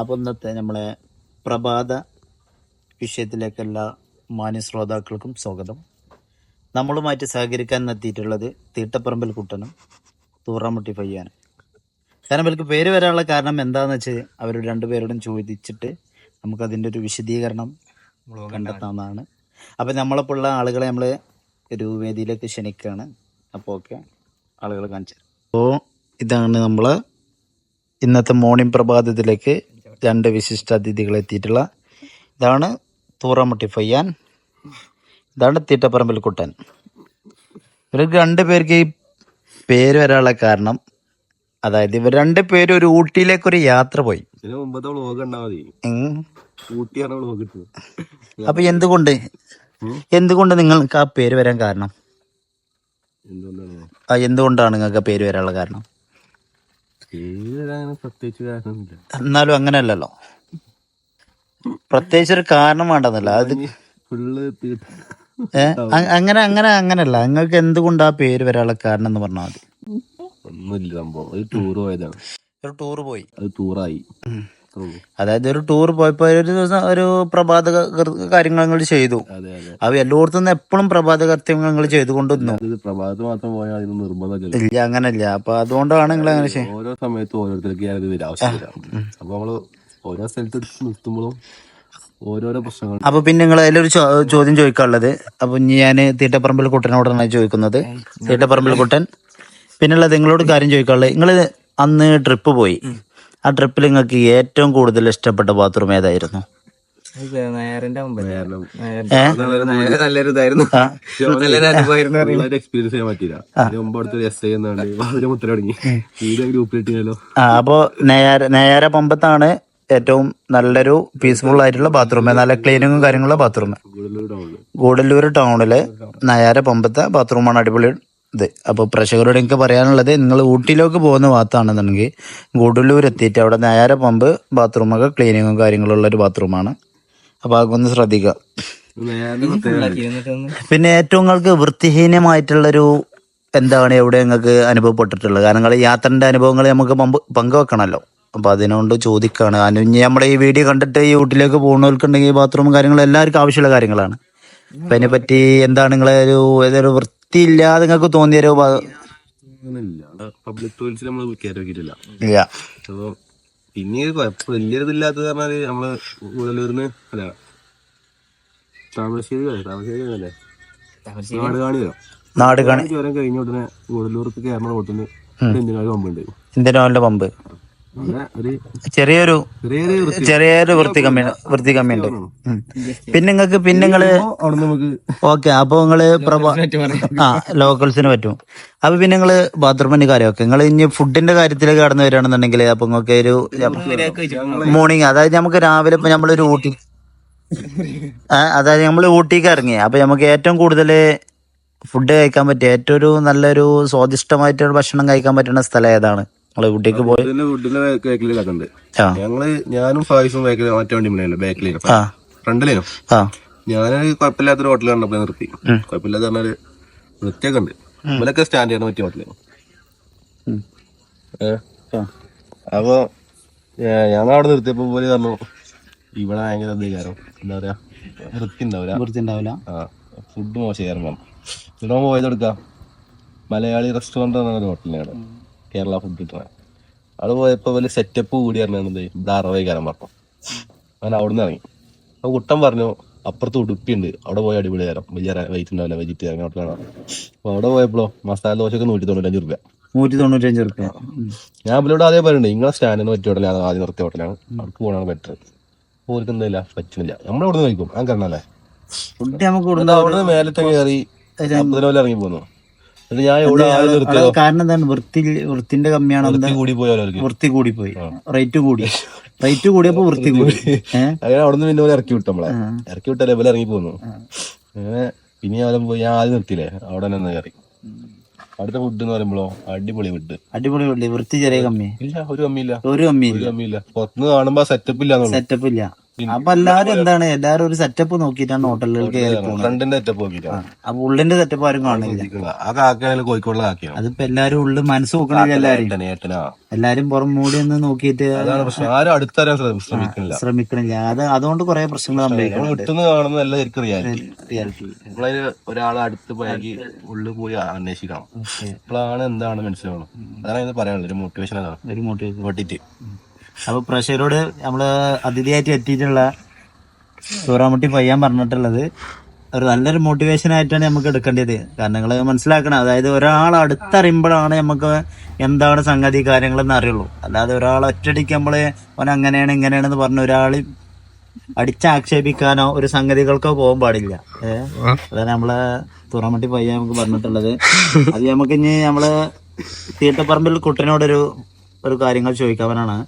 അപ്പോൾ ഇന്നത്തെ നമ്മളെ പ്രഭാത വിഷയത്തിലേക്കെല്ലാ മാന്യ ശ്രോതാക്കൾക്കും സ്വാഗതം. നമ്മളുമായിട്ട് സഹകരിക്കാൻ എത്തിയിട്ടുള്ളത് തീട്ടപ്പറമ്പിൽ കുട്ടനും തൂറാമുട്ടി പയ്യാനും. കാരണം ഇവർക്ക് പേര് വരാനുള്ള കാരണം എന്താണെന്ന് വെച്ച് അവർ രണ്ടുപേരോടും ചോദിച്ചിട്ട് നമുക്കതിന്റെ ഒരു വിശദീകരണം കണ്ടെത്താവുന്നതാണ്. അപ്പം നമ്മളെപ്പോലുള്ള ആളുകളെ നമ്മൾ ഒരു വേദിയിലേക്ക് ക്ഷണിക്കുകയാണ് അപ്പോൾ ഓക്കെ ആളുകൾ കാണിച്ചു അപ്പോൾ ഇതാണ് നമ്മൾ ഇന്നത്തെ മോർണിംഗ് പ്രഭാതത്തിലേക്ക് രണ്ട് വിശിഷ്ട അതിഥികൾ എത്തിയിട്ടുള്ള ഇതാണ് തൂറമുട്ടി ഫയ്യാൻ. ഇതാണ് തീട്ടപ്പറമ്പിൽ കുട്ടൻ. ഇവർക്ക് രണ്ട് പേർക്ക് ഈ പേര് വരാനുള്ള കാരണം അതായത് ഇവർ രണ്ട് പേര് ഒരു ഊട്ടിയിലേക്ക് ഒരു യാത്ര പോയി. അപ്പൊ എന്തുകൊണ്ട്? എന്തുകൊണ്ട് നിങ്ങൾക്ക് ആ പേര് വരാൻ കാരണം? എന്തുകൊണ്ടാണ്? ആ എന്തുകൊണ്ടാണ് നിങ്ങൾക്ക് ആ പേര് വരാനുള്ള കാരണം? പ്രത്യേകിച്ച് കാരണമൊന്നുമില്ല എന്നാലും അങ്ങനെയല്ലല്ലോ. പ്രത്യേകിച്ച് ഒരു കാരണം വേണ്ടെന്നല്ല. അത് ഫുള്ള് ഏ? അ- അങ്ങനെ അങ്ങനെ അങ്ങനല്ല നിങ്ങൾക്ക് എന്തുകൊണ്ട് ആ പേര് വരാനുള്ള കാരണം എന്ന് പറഞ്ഞാൽ മതി. ഒന്നുമില്ല സംഭവം. ഒരു ടൂർ പോയതാണ്. ഒരു ടൂർ പോയി. അത് ടൂറായി അതായത് ഒരു ടൂർ പോയപ്പോ ഒരു ദിവസം ഒരു പ്രഭാത കാര്യങ്ങൾ നിങ്ങൾ ചെയ്തു. അതെ അതെ. അവ എല്ലായിടത്തും നിന്ന് എപ്പോഴും പ്രഭാത കൃത്യങ്ങൾ നിങ്ങൾ ചെയ്തുകൊണ്ടിരുന്നു പ്രഭാത മാത്രം പോയാൽ അതിന് നിർബന്ധമില്ല ഇല്ല. അങ്ങനല്ല. അപ്പൊ അതുകൊണ്ടാണ് നിങ്ങൾ അങ്ങനെ ഓരോ സമയത്തും ഓരോരുത്തർക്ക് ആവശ്യമില്ല അപ്പൊ നമ്മൾ ഓരോ സ്ഥലത്ത് നിർത്തുമ്പോഴും ഓരോരോ പ്രശ്നങ്ങൾ. അപ്പൊ പിന്നെ നിങ്ങൾ അതിലൊരു ചോദ്യം ചോദിക്കാനുള്ളത്. അപ്പൊ ഇനി ഞാൻ തീട്ടപ്പറമ്പിൽ കുട്ടനോടാണ് ചോദിക്കുന്നത്. തീട്ടപ്പറമ്പിൽ കുട്ടൻ. പിന്നെയുള്ളത് നിങ്ങളോട് കാര്യം ചോദിക്കാനുള്ളത്. നിങ്ങൾ അന്ന് ട്രിപ്പ് പോയി. ആ ട്രിപ്പിൽ നിങ്ങൾക്ക് ഏറ്റവും കൂടുതൽ ഇഷ്ടപ്പെട്ട ബാത്റൂം ഏതായിരുന്നു? അപ്പോ നേര നേര പമ്പത്താണ് ഏറ്റവും നല്ലൊരു പീസ്ഫുൾ ആയിട്ടുള്ള ബാത്റൂം നല്ല ക്ലീനിങ്ങും കാര്യങ്ങളുള്ള ബാത്റൂം ഗൂഡല്ലൂർ ടൗണിൽ നയാര പമ്പത്തെ ബാത്റൂമാണ് അടിപൊളി. ഇത്. അപ്പൊ പ്രേക്ഷകരോട് എനിക്ക് പറയാനുള്ളത് നിങ്ങൾ ഊട്ടിയിലേക്ക് പോകുന്ന ഭാഗത്താണെന്നുണ്ടെങ്കിൽ ഗൂഡല്ലൂർ എത്തിയിട്ട് അവിടെ നേരെ പമ്പ് ബാത്റൂമൊക്കെ ക്ലീനിങ്ങും കാര്യങ്ങളുള്ള ഒരു ബാത്റൂമാണ് അപ്പോൾ അതൊക്കെ ഒന്ന് ശ്രദ്ധിക്കുക. പിന്നെ ഏറ്റവും നിങ്ങൾക്ക് വൃത്തിഹീനമായിട്ടുള്ളൊരു എന്താണ് എവിടെ നിങ്ങൾക്ക് അനുഭവപ്പെട്ടിട്ടുള്ളത്? കാരണം നിങ്ങൾ യാത്രന്റെ അനുഭവങ്ങൾ നമുക്ക് പമ്പ് പങ്കുവെക്കണമല്ലോ. അപ്പോൾ അതിനോണ്ട് ചോദിക്കുകയാണ് അനുഞ്ഞ് നമ്മുടെ ഈ വീഡിയോ കണ്ടിട്ട് ഈ വീട്ടിലേക്ക് പോകുന്നവർക്കുണ്ടെങ്കിൽ ബാത്റൂമും കാര്യങ്ങളും എല്ലാവർക്കും ആവശ്യമുള്ള കാര്യങ്ങളാണ്. അപ്പൊ അതിനെ പറ്റി എന്താണ് നിങ്ങളെ ഒരു ഏതൊരു വൃത്തിയില്ലാതെ നിങ്ങൾക്ക് തോന്നിയരോ ഭാ- പബ്ലിക് ടോയ്ലറ്റ്സിൽ നമ്മൾ കയറി വെക്കിയിട്ടില്ല ഇല്ല. അപ്പൊ പിന്നെ കുഴപ്പം വലിയ ഇതില്ലാത്തത് പറഞ്ഞാൽ നമ്മൾ കൂടുതലൂരിന്ന് അല്ല താമരശ്ശേരി താമരശ്ശേരി അല്ലേ നാട് കാണിയോ? നാട് കാണി ചുരം കഴിഞ്ഞ ഉടനെ കേരള കയറുന്ന റോട്ടിന് എന്തിനാലും പമ്പുണ്ട് ഇന്ത്യൻ പമ്പ്. ചെറിയൊരു ചെറിയൊരു വൃത്തി. കമ്മി വൃത്തി കമ്മിയുണ്ട് പിന്നെ നിങ്ങൾക്ക് പിന്നെ നിങ്ങൾ നമുക്ക് ഓക്കെ അപ്പൊ നിങ്ങൾ ആ ലോക്കൽസിന് പറ്റും. അപ്പൊ പിന്നെ നിങ്ങൾ ബാത്റൂമിന്റെ കാര്യമൊക്കെ നിങ്ങൾ ഇനി ഫുഡിന്റെ കാര്യത്തിലേക്ക് കടന്നു വരികയാണെന്നുണ്ടെങ്കിൽ അപ്പൊ നിങ്ങൾക്ക് ഒരു മോർണിംഗ് അതായത് നമുക്ക് രാവിലെ ഇപ്പൊ നമ്മളൊരു ഊട്ടി അതായത് നമ്മൾ ഊട്ടിക്ക് ഇറങ്ങി. അപ്പൊ നമുക്ക് ഏറ്റവും കൂടുതൽ ഫുഡ് കഴിക്കാൻ പറ്റിയ ഏറ്റവും ഒരു നല്ലൊരു സ്വാദിഷ്ടമായിട്ടൊരു ഭക്ഷണം കഴിക്കാൻ പറ്റുന്ന സ്ഥലം ഏതാണ്? നിങ്ങൾ വീട്ടിലേക്ക് പോയി? ബേക്കിൽ ആ. ഞങ്ങൾ ഞാനും ഫായിസും ബേക്കിൽ മറ്റേ വണ്ടി മുന്നേ ബേക്കിൽ ആ. ഞാൻ ആ. ഞാൻ കുഴപ്പമില്ലാത്തൊരു ഹോട്ടൽ കണ്ടപ്പോ നിർത്തി. കുഴപ്പമില്ലാത്ത പറഞ്ഞാൽ വൃത്തിയൊക്കെ ഉണ്ട്. ഇവരൊക്കെ സ്റ്റാൻഡ് ചെയ്യണം പറ്റിയ. ഞാൻ ആ. അപ്പൊ ഞങ്ങൾ അവിടെ നിർത്തിയപ്പോ പോലെ പറഞ്ഞു ഇവിടെ ഭയങ്കര അധികാരം. എന്താ പറയാ? വൃത്തി ഉണ്ടാവില്ല വൃത്തി ഉണ്ടാവില്ല ഫുഡ് മോശം പറഞ്ഞു ഇവിടെ പോയത് എടുക്കാം മലയാളി റെസ്റ്റോറന്റ് ഒരു ഹോട്ടലിനാണ്. കേരള ഫുഡ് ട്രാൻ അവിടെ പോയപ്പോ വലിയ സെറ്റപ്പ് കൂടി പറഞ്ഞത് ഇവിടെ അറുപത് കാലം പറഞ്ഞു അങ്ങനെ അവിടെ നിന്ന് ഇറങ്ങി. അപ്പൊ കുട്ടൻ പറഞ്ഞു അപ്പുറത്ത് ഉടുപ്പിയുണ്ട് അവിടെ പോയി അടിപൊളി തരാം. വലിയ വെയിറ്റ് ഉണ്ടാവില്ല വെജിറ്റേറിയൻ കാണാം അപ്പൊ അവിടെ പോയപ്പോ മസാല ദോശക്ക് നൂറ്റി തൊണ്ണൂറ്റഞ്ച് റുപ്യ. നൂറ്റി തൊണ്ണൂറ്റഞ്ച് റുപ്യ ഞാൻ അവരോട് അതേ പറയുന്നുണ്ട് നിങ്ങളെ സ്റ്റാൻഡിന് പറ്റിയ ഹോട്ടലാണ് ആദ്യം നിർത്തിയ ഹോട്ടലാണ്. അവർക്ക് പോകണ ബെറ്റർ ഓർക്ക് എന്തില്ല പറ്റുന്നില്ല. നമ്മൾ അവിടെ നിന്ന് കഴിക്കും. ഞാൻ അല്ലേ ഫുഡ് നമുക്ക് അവിടെ മേലത്തെ കയറി ഇറങ്ങി പോന്നു. എന്നിട്ട് ഞാൻ ഇവിടെ ആദ്യം നിർത്തിയതോ. കാരണം എന്താണ്? വൃത്തി വൃത്തിന്റെ കമ്മിയാണ് വൃത്തി കൂടി പോയാലോ അവർക്ക്. വൃത്തി കൂടി പോയി റേറ്റ് കൂടി. റേറ്റ് കൂടിയപ്പോ വൃത്തി കൂടി. ഏഹ് അങ്ങനെ അവിടെ നിന്ന് പിന്നെ പോലെ ഇറക്കി വിട്ടു നമ്മളെ. ഇറക്കി വിട്ട ലെവൽ ഇറങ്ങി പോന്നു. അങ്ങനെ പിന്നെ അവിടെ പോയി ഞാൻ ആദ്യം നിർത്തിയില്ലേ? അവിടെ തന്നെ ഒന്ന് കയറി. അടുത്ത ഫുഡ് എന്ന് പറയുമ്പോഴോ അടിപൊളി ഫുഡ് അടിപൊളി വൃത്തി. വൃത്തി ചെറിയ കമ്മി ഇല്ല ഒരു കമ്മിയില്ല. ഒരു കമ്മി ഒരു കമ്മിയില്ല. പുറത്തുനിന്ന് കാണുമ്പോ സെറ്റപ്പ് ഇല്ല സെറ്റപ്പ് ഇല്ല. അപ്പൊ എല്ലാരും എന്താണ്? എല്ലാരും ഒരു സെറ്റപ്പ് നോക്കിട്ടാണ് ഹോട്ടലുകൾ കയറി പോകുന്നത് ഫ്രണ്ടിന്റെ സെറ്റപ്പ് നോക്കിയിട്ടാണ് അപ്പൊ ഉള്ളിന്റെ സെറ്റപ്പ് ആരും കാണില്ല. ആ കാക്കയാണ് അതിപ്പോ എല്ലാരും ഉള്ളിൽ മനസ്സ് നോക്കണില്ല എല്ലാരും. എല്ലാരും പുറം മൂടി ഒന്ന് നോക്കിയിട്ട് ആരും ശ്രമിക്കണില്ല. അത് അതുകൊണ്ട് കുറെ പ്രശ്നങ്ങൾ കാണുന്ന എല്ലാം ശരിക്കും റിയാലിറ്റി റിയാലിറ്റി നമ്മളതിന് ഒരാളെ അടുത്ത് പോയി ഉള്ളിൽ പോയി അന്വേഷിക്കണം. അപ്പോഴാണ് എന്താണ് മനസ്സിലാവണം അതാണ് പറയാനുള്ളത്. ഒരു മോട്ടിവേഷൻ അതാണ്. ഒരു മോട്ടിവേഷൻ പൊട്ടിട്ട് അപ്പൊ പ്രഷറോട് നമ്മൾ അതിഥിയായിട്ട് എത്തിയിട്ടുള്ള സൂറാമുട്ടി പയ്യാൻ പറഞ്ഞിട്ടുള്ളത് ഒരു നല്ലൊരു മോട്ടിവേഷൻ ആയിട്ടാണ് നമുക്ക് എടുക്കേണ്ടത്. കാരണം നിങ്ങൾ മനസ്സിലാക്കണം അതായത് ഒരാൾ അടുത്തറിയുമ്പോഴാണ് നമുക്ക് എന്താണ് സംഗതി കാര്യങ്ങളെന്ന് അറിയുള്ളൂ. അല്ലാതെ ഒരാൾ ഒറ്റടിക്ക് നമ്മൾ അവൻ അങ്ങനെയാണ് ഇങ്ങനെയാണെന്ന് പറഞ്ഞ ഒരാൾ അടിച്ചാക്ഷേപിക്കാനോ ഒരു സംഗതികൾക്കോ പോകാൻ പാടില്ല. അതാണ് നമ്മളെ തുറമട്ടി പയ്യ നമുക്ക് പറഞ്ഞിട്ടുള്ളത്. അത് നമുക്ക് ഇനി നമ്മൾ തീട്ടപ്പറമ്പിൽ കുട്ടനോടൊരു ഒരു കാര്യങ്ങൾ ചോദിക്കാവനാണ്.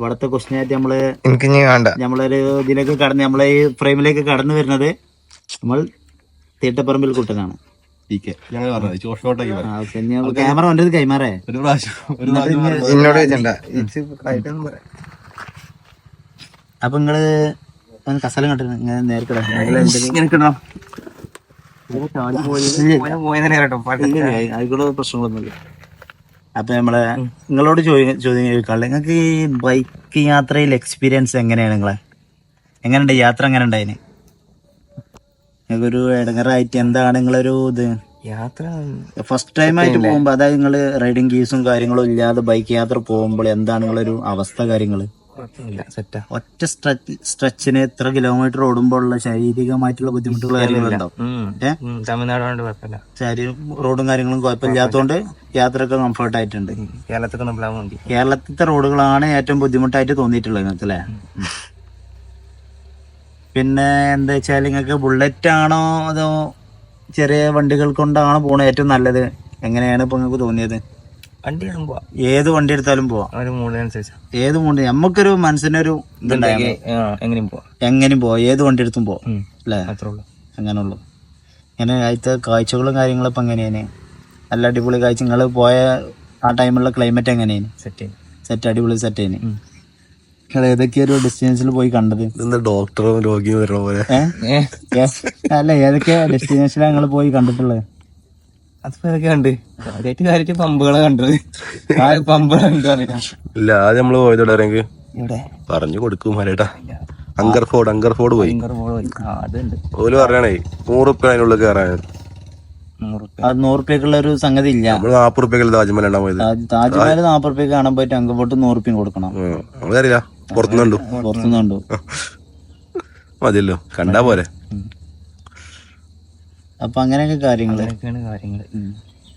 ഇവിടുത്തെ ക്വസ്റ്റ്യൻ ആയിട്ട് നമ്മൾ എനിക്ക് വേണ്ട. നമ്മളൊരു ഇതിലേക്ക് കടന്ന് നമ്മളെ ഈ ഫ്രെയിമിലേക്ക് കടന്നു വരുന്നത് നമ്മൾ തീട്ടപ്പറമ്പിൽ കുട്ടനാണ്. ക്യാമറ വന്നത് കൈമാറേ. എന്നോട് അപ്പൊ നിങ്ങൾ കസാലം കണ്ടിട്ട് ഇങ്ങനെ നേരത്തെ ആയിക്കോട്ടെ പ്രശ്നങ്ങളൊന്നുമില്ല. അപ്പൊ നമ്മളെ നിങ്ങളോട് ചോദ്യം ചോദ്യം ചോദിക്കാനുള്ള നിങ്ങൾക്ക് ഈ ബൈക്ക് യാത്രയിൽ എക്സ്പീരിയൻസ് എങ്ങനെയാണ് നിങ്ങളെ? എങ്ങനെയുണ്ട്? യാത്ര എങ്ങനെ ഉണ്ടായിന് നിങ്ങൾക്കൊരു ഇടങ്ങറായിട്ട് എന്താണ് നിങ്ങളൊരു ഇത്? യാത്ര ഫസ്റ്റ് ടൈം ആയിട്ട് പോകുമ്പോ അതായത് നിങ്ങൾ റൈഡിങ് ഗീസും കാര്യങ്ങളും ഇല്ലാതെ ബൈക്ക് യാത്ര പോകുമ്പോൾ എന്താണ് നിങ്ങളൊരു അവസ്ഥ കാര്യങ്ങൾ? കുഴപ്പമില്ല സെറ്റാ ഒറ്റ സ്ട്രെച്ച് സ്ട്രെച്ചിന് എത്ര കിലോമീറ്റർ ഓടുമ്പോൾ ഉള്ള ശാരീരികമായിട്ടുള്ള ബുദ്ധിമുട്ടുകൾ കാര്യങ്ങളുണ്ടാവും ഏ? തമിഴ്നാടാണ്ട് കുഴപ്പമില്ല. ശരീരം റോഡും കാര്യങ്ങളും കുഴപ്പമില്ലാത്തതുകൊണ്ട് യാത്രയൊക്കെ കംഫർട്ട് ആയിട്ടുണ്ട് കേരളത്തിൽ കേരളത്തിലത്തെ റോഡുകളാണ് ഏറ്റവും ബുദ്ധിമുട്ടായിട്ട് തോന്നിയിട്ടുള്ളത് നിങ്ങൾക്ക് അല്ലേ? പിന്നെ എന്താ വെച്ചാൽ നിങ്ങൾക്ക് ബുള്ളറ്റ് ആണോ അതോ ചെറിയ വണ്ടികൾ കൊണ്ടാണോ പോണത് ഏറ്റവും നല്ലത്? എങ്ങനെയാണ് ഇപ്പൊ നിങ്ങൾക്ക് തോന്നിയത്? വണ്ടി പോവാം ഏത് വണ്ടി എടുത്താലും പോവാം. ഒരു മൂഡിനനുസരിച്ച് ഏത് മൂണ്ട് നമുക്കൊരു മനസ്സിനൊരു ഇതുണ്ടായിരുന്നു എങ്ങനെയും പോവാം. എങ്ങനെയും പോവാം. ഏത് വണ്ടി എടുത്തും പോവാം. അല്ലേ? അത്രേ ഉള്ളൂ അങ്ങനെയുള്ളൂ. ഇങ്ങനെ അതിലത്തെ കാഴ്ചകളും കാര്യങ്ങളും ഇപ്പം എങ്ങനെയാണ്? നല്ല അടിപൊളി കാഴ്ച. നിങ്ങൾ പോയ ആ ടൈമിലുള്ള ക്ലൈമറ്റ് എങ്ങനെയാണ്? സെറ്റ് സെറ്റ് അടിപൊളി സെറ്റ് ആണ്. നിങ്ങൾ ഏതൊക്കെയൊരു ഡെസ്റ്റിനേഷനിൽ പോയി കണ്ടത്? ഡോക്ടറോ ഡോക്ടറും രോഗിയും വരുന്ന പോലെ? അല്ല ഏതൊക്കെ ഡെസ്റ്റിനേഷനിലാണ് നിങ്ങൾ പോയി കണ്ടിട്ടുള്ളത്? കാര്യമായിട്ട് പമ്പുകളെ കണ്ടത്. പമ്പുകളെ കണ്ടു അറിയാം ഇല്ല അത് നമ്മൾ പോയത് ഇവിടെ പറഞ്ഞു കൊടുക്കും മരേട്ടാ അങ്കർഫോർഡ് അങ്കർഫോർഡ് പോയി. ഓൽ പറയണേ നൂറുപ്യ അതിനുള്ളിൽ കയറാൻ. റുപ്യ അത് കേറാൻ റുപ്യക്കുള്ള ഒരു സംഗതി ഇല്ല. നമ്മൾ താജ്മഹൽ ഉണ്ടാൻ പോയത്? താജ്- താജ്മഹൽ കാണാൻ പോയിട്ട് അങ്കപ്പോട്ട് നൂറ് റുപ്യം കൊടുക്കണം. ഉം. നമ്മളറിയില്ല പുറത്തുനിന്നുണ്ടു പുറത്തുനിന്നുണ്ടോ മതിയല്ലോ. കണ്ടാ പോരെ. അപ്പൊ അങ്ങനെയൊക്കെ കാര്യങ്ങൾ.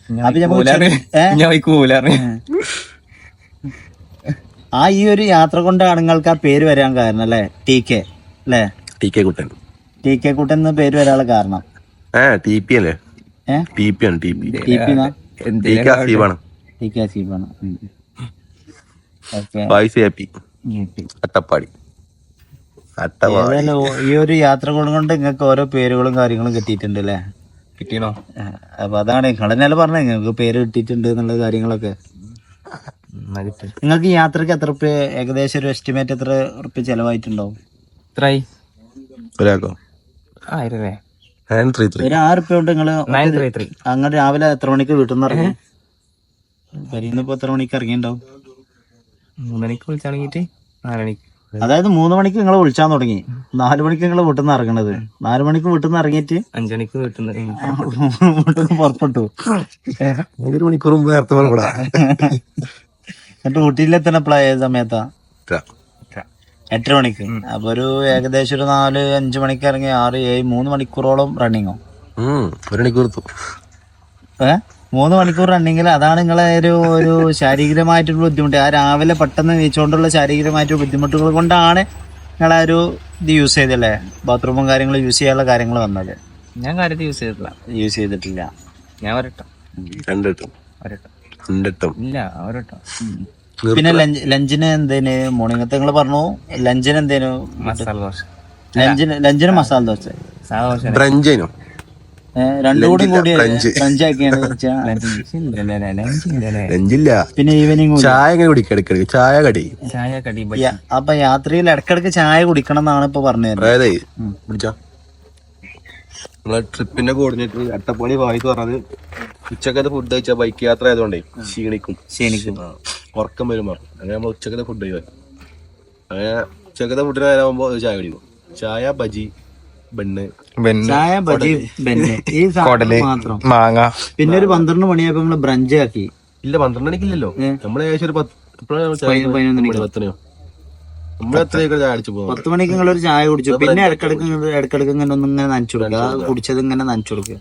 അങ്ങനെയൊക്കെയാണ് കൂലാറ് ആ ഈ ഒരു യാത്ര കൊണ്ടാണ് നിങ്ങൾക്ക് ആ പേര് വരാൻ കാരണം അല്ലേ? ടി കെ അല്ലേ? T K Kuttan. T K Kuttan എന്ന പേര് വരാനുള്ള കാരണം. ടി പി അല്ലേ? ടി പി ആണ് T P. T P T K ഹസീബാണ് T K ഹസീബാണ് ഓക്കെ അട്ടപ്പാടി. ഈ ഒരു യാത്ര കൊണ്ട് നിങ്ങൾക്ക് ഓരോ പേരുകളും കാര്യങ്ങളും കിട്ടിയിട്ടുണ്ട് അല്ലേ കിട്ടിയോ അപ്പൊ അതാണ് നിങ്ങളെന്നാലും പറഞ്ഞത് നിങ്ങൾക്ക് പേര് കിട്ടിയിട്ടുണ്ട് എന്നുള്ള കാര്യങ്ങളൊക്കെ. നിങ്ങൾക്ക് ഈ യാത്രയ്ക്ക് എത്ര റുപ്യ ഏകദേശം ഒരു എസ്റ്റിമേറ്റ് എത്ര റുപ്യ ചെലവായിട്ടുണ്ടാവും? എത്രയായി ഒരാൾക്കോ? ആയിരം രൂപ നയൻ ത്രീ ത്രീ. ഒരു ആറ് റുപ്യ കൊണ്ട് നിങ്ങൾ അങ്ങനെ രാവിലെ എത്ര മണിക്ക് വീട്ടിൽ നിന്ന് ഇറങ്ങി പരിന്ന് ഇപ്പൊ എത്ര മണിക്ക് ഇറങ്ങിണ്ടാവും മൂന്നണിക്ക് വിളിച്ചാണെങ്കിട്ട് നാലണിക്ക്. അതായത് മൂന്ന് മണിക്ക് നിങ്ങൾ വിളിച്ചാൻ തുടങ്ങി. നാല് മണിക്ക് നിങ്ങൾ വീട്ടിൽ നിന്ന് ഇറങ്ങണത്. നാല് മണിക്ക് വീട്ടിൽ നിന്ന് ഇറങ്ങിയിട്ട് അഞ്ചണിക്ക് വീട്ടിൽ നിന്ന് വീട്ടിൽ നിന്ന് പുറപ്പെട്ടു. ഒരു മണിക്കൂർ മുമ്പ് നേരത്തെ എന്നിട്ട് ഊട്ടിയിലെത്തണ സമയത്താ? എട്ടര മണിക്ക്. അപ്പൊ ഒരു ഏകദേശം ഒരു നാല് അഞ്ചു മണിക്ക് ഇറങ്ങി ആറ് ഏഴ് മൂന്ന് മണിക്കൂറോളം റണ്ണിങ്ങോ ഒരു മണിക്കൂർ ഏഹ് ഏ? മൂന്ന് മണിക്കൂർ റണ്ണിങ്ങിൽ അതാണ് നിങ്ങളെ ഒരു ഒരു ശാരീരികമായിട്ടുള്ള ബുദ്ധിമുട്ട്. ആ രാവിലെ പെട്ടെന്ന് നീച്ചുകൊണ്ടുള്ള ശാരീരികമായിട്ടുള്ള ബുദ്ധിമുട്ടുകൾ കൊണ്ടാണ് നിങ്ങളെ ഒരു ഇത് യൂസ് ചെയ്തല്ലേ ബാത്റൂമും കാര്യങ്ങളും യൂസ് ചെയ്യാനുള്ള കാര്യങ്ങൾ വന്നത്. ഞാൻ കാര്യത്തിൽ യൂസ് ചെയ്തിട്ടില്ല. യൂസ് ചെയ്തിട്ടില്ല. ഞാൻ ഒരട്ടം. രണ്ടെട്ടും. ഒരട്ടം. രണ്ടെട്ടും. ഇല്ല ഒരട്ടം. പിന്നെ ലഞ്ച് ലഞ്ചിന് എന്തേന്? മോർണിംഗത്തെ നിങ്ങൾ പറഞ്ഞു? ലഞ്ചിന് എന്തേനു? മസാല ദോശ. ലഞ്ചിന് ലഞ്ചിന് മസാല ദോശ. ബ്രഞ്ചേനോ? കൂടി പിന്നെ ഈവനിങ് ചായ എങ്ങനെ കുടിക്കുക ഇടയ്ക്കിടയ്ക്ക് ചായ കടി. ചായ കടി അപ്പൊ യാത്രയിൽ ഇടക്കിടക്ക് ചായ കുടിക്കണം എന്നാണ് ഇപ്പൊ പറഞ്ഞത് അതായത് പിടിച്ചോ നമ്മളെ ട്രിപ്പിന്റെ കോർഡിനേറ്റർ അട്ടപ്പണി വായിക്ക് പറഞ്ഞത് ഉച്ചക്കത്തെ ഫുഡ് കഴിച്ചാൽ ബൈക്ക് യാത്ര ആയതുകൊണ്ടേ ക്ഷീണിക്കും. ക്ഷീണിക്കും. ഉറക്കം വരുമ്പോ അങ്ങനെ നമ്മൾ ഉച്ചക്കത്തെ ഫുഡ് കഴിക്കാൻ അങ്ങനെ ഉച്ചക്കത്തെ ഫുഡിന് നേരം ആകുമ്പോൾ ചായ കുടിക്കും. ചായ ബജി ബണ്ണ് ചായ ബജി ബെന്നെ ഈ സാധനം മാത്രം. മാങ്ങ. പിന്നെ ഒരു പന്ത്രണ്ട് മണിയായപ്പോ നമ്മൾ ബ്രഞ്ച് ആക്കി. ഇല്ല പന്ത്രണ്ട് മണിക്കില്ലല്ലോ. നമ്മൾ ഏകദേശം ഒരു പത്ത് മണിക്ക്. പത്ത് നിങ്ങൾ ഒരു ചായ കുടിച്ചു. പിന്നെ ഇടക്കിടക്ക് ഇടക്കിടക്ക് ഇങ്ങനെ ഒന്നും ഇങ്ങനെ നനച്ചു കൊടുക്കുക. ആ കുടിച്ചത് ഇങ്ങനെ നനച്ചു കൊടുക്കുക.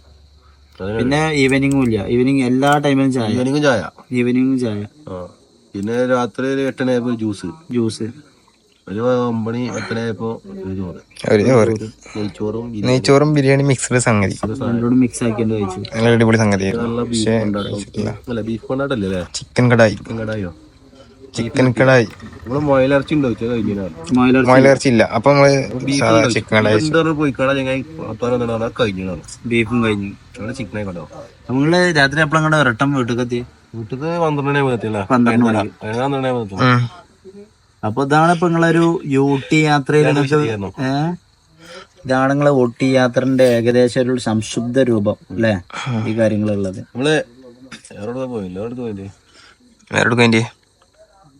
പിന്നെ ഈവനിങ്ങും ഇല്ല. ഈവനിങ് എല്ലാ ടൈമിലും ചായ. ഈവനിങ്ങും ചായ. ഈവനിങ്ങും ചായ. പിന്നെ രാത്രി ഒരു എട്ടണയായപ്പോ ജ്യൂസ് ജ്യൂസ് ഒരു ഒമ്പണി എത്രയായപ്പോ ഒരു ചോറ്. ഒരു ചോറ്. നെയ്ച്ചോറും നെയ്ച്ചോറും ബിരിയാണി മിക്സ്ഡ് സംഗതി. മിക്സ് ആക്കി കഴിച്ചു നല്ല അടിപൊളി സംഗതി. നല്ല ബീഫ് കൊണ്ടാട്ടം. അല്ല ബീഫ് കൊണ്ടാട്ടല്ലേ അല്ലേ? ചിക്കൻ കടായി. ചിക്കൻ കടായോ? ചിക്കൻ കടായി. നമ്മൾ മൊയിലിറച്ചി ഉണ്ടോ ഇല്ല. അപ്പൊ നമ്മൾ ചിക്കൻ കടായി പോയി കഴിഞ്ഞാണ് ബീഫും കഴിഞ്ഞു. അവിടെ ചിക്കനെ കണ്ടോ? നമ്മൾ രാത്രി എപ്പോഴും ഒരട്ടം വീട്ടിൽ എത്തി വീട്ടിൽ പന്ത്രണ്ടേ മണി പന്ത്രണ്ടേ. അപ്പൊ ഇതാണ് ഇപ്പൊ നിങ്ങളൊരു ഊട്ടി യാത്രയിൽ ഇതാണ് നിങ്ങളെ ഊട്ടി യാത്രന്റെ ഏകദേശം ഒരു സംശുദ്ധ രൂപം അല്ലേ? ഈ കാര്യങ്ങളുള്ളത്.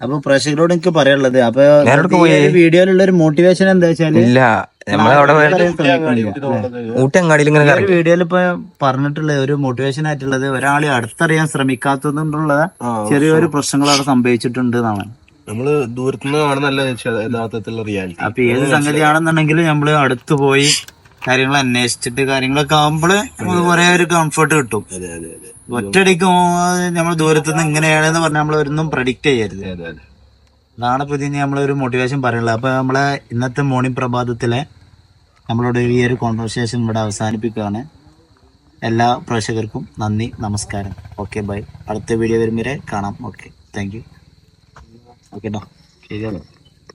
അപ്പൊ പ്രേക്ഷകരോട് എനിക്ക് പറയാനുള്ളത് അപ്പൊ ഈ വീഡിയോയിലുള്ള ഒരു മോട്ടിവേഷൻ എന്താ വെച്ചാൽ വീഡിയോയിൽ ഇപ്പൊ പറഞ്ഞിട്ടുള്ള ഒരു മോട്ടിവേഷൻ ആയിട്ടുള്ളത് ഒരാളെ അടുത്തറിയാൻ ശ്രമിക്കാത്തതുകൊണ്ടുള്ള ചെറിയൊരു പ്രശ്നങ്ങൾ അവിടെ സംഭവിച്ചിട്ടുണ്ട് എന്നാണ്. നമ്മൾ ദൂരത്തുനിന്ന് കാണുന്നല്ല യഥാർത്ഥത്തിലുള്ള റിയാലിറ്റി അപ്പൊ ഏത് സംഗതിയാണെന്നുണ്ടെങ്കിലും നമ്മൾ അടുത്ത് പോയി കാര്യങ്ങൾ അന്വേഷിച്ചിട്ട് കാര്യങ്ങളൊക്കെ ആകുമ്പോൾ നമുക്ക് കുറെ ഒരു കംഫർട്ട് കിട്ടും. ഒറ്റയടിക്ക് നമ്മൾ ദൂരത്തുനിന്ന് ഇങ്ങനെയാണെന്ന് പറഞ്ഞാൽ നമ്മൾ ഒന്നും പ്രഡിക്റ്റ് ചെയ്യരുത്. അതെ അതെ അതാണ് ഇപ്പൊ ഇതിന് നമ്മളൊരു മോട്ടിവേഷൻ പറയുള്ളത് അപ്പൊ നമ്മളെ ഇന്നത്തെ മോർണിംഗ് പ്രഭാതത്തിലെ നമ്മളോട് ഈ ഒരു കോൺവെർസേഷൻ ഇവിടെ അവസാനിപ്പിക്കുകയാണ്. എല്ലാ പ്രേക്ഷകർക്കും നന്ദി നമസ്കാരം. ഓക്കെ ബൈ അടുത്ത വീഡിയോ വരും വരെ കാണാം okay thank Porque no, que.